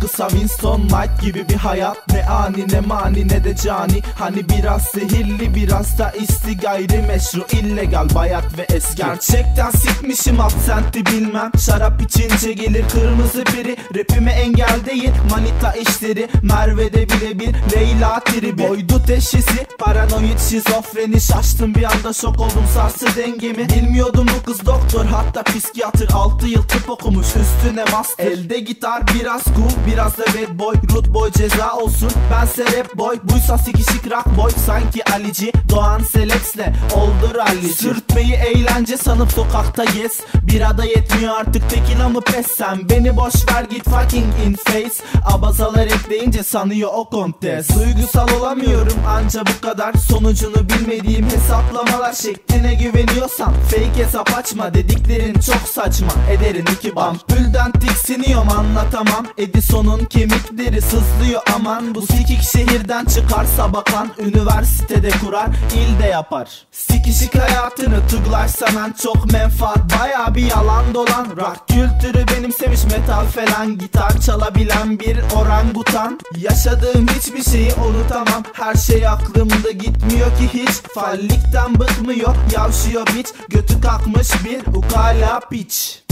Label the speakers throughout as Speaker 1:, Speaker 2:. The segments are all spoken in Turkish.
Speaker 1: kısa Winston Knight gibi bir hayat. Ne ani ne mani ne de cani. Hani biraz zehirli biraz da isti Gayrimeşru illegal bayat ve eski Gerçekten sikmişim absenti bilmem. Şarap içince gelir kırmızı biri. Rapime engel değil manita işleri. Merve'de birebir Leyla tribi. Boydu teşhisi paranoid şizofreni. Şaştım bir anda şok oldum sarsı dengemi. Bilmiyordum bu kız doktor hatta psikiyatr. 6 yıl tıp okumuş üstüne master. Elde gitar biraz cool biraz da bad boy Root boy ceza olsun. Bense rap boy Buysa sikişik rock boy. Sanki Alici Doğan Selex'le oldu rallici Sürtmeyi eğlence sanıp sokakta yes Birada yetmiyor artık tekila mı pes sen. Beni boş ver git fucking in face. Abazalar ekleyince sanıyor o kontes. Duygusal olamıyorum anca bu kadar. Sonucunu bilmediğim hesaplamalar şekline güveniyorsan Fake hesap açma. Dediklerin çok saçma Ederin iki bar Ampulden tiksiniyorum anlatamam. Edison'un kemikleri sızlıyor aman. Bu sikik şehirden çıkarsa bakan Üniversitede kurar ilde yapar. Sikişik hayatını sanan Çok menfaat. Baya bir yalan dolan. Rock kültürü benimsemiş metal falan. Gitar çalabilen bir orangutan. Yaşadığım hiçbir şeyi unutamam. Her şey aklımda gitmiyor ki hiç. Fallikten bıkmıyor yavşıyor biç Götü kalkmış bir ukala piç.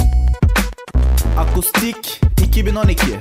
Speaker 1: Akustik 2012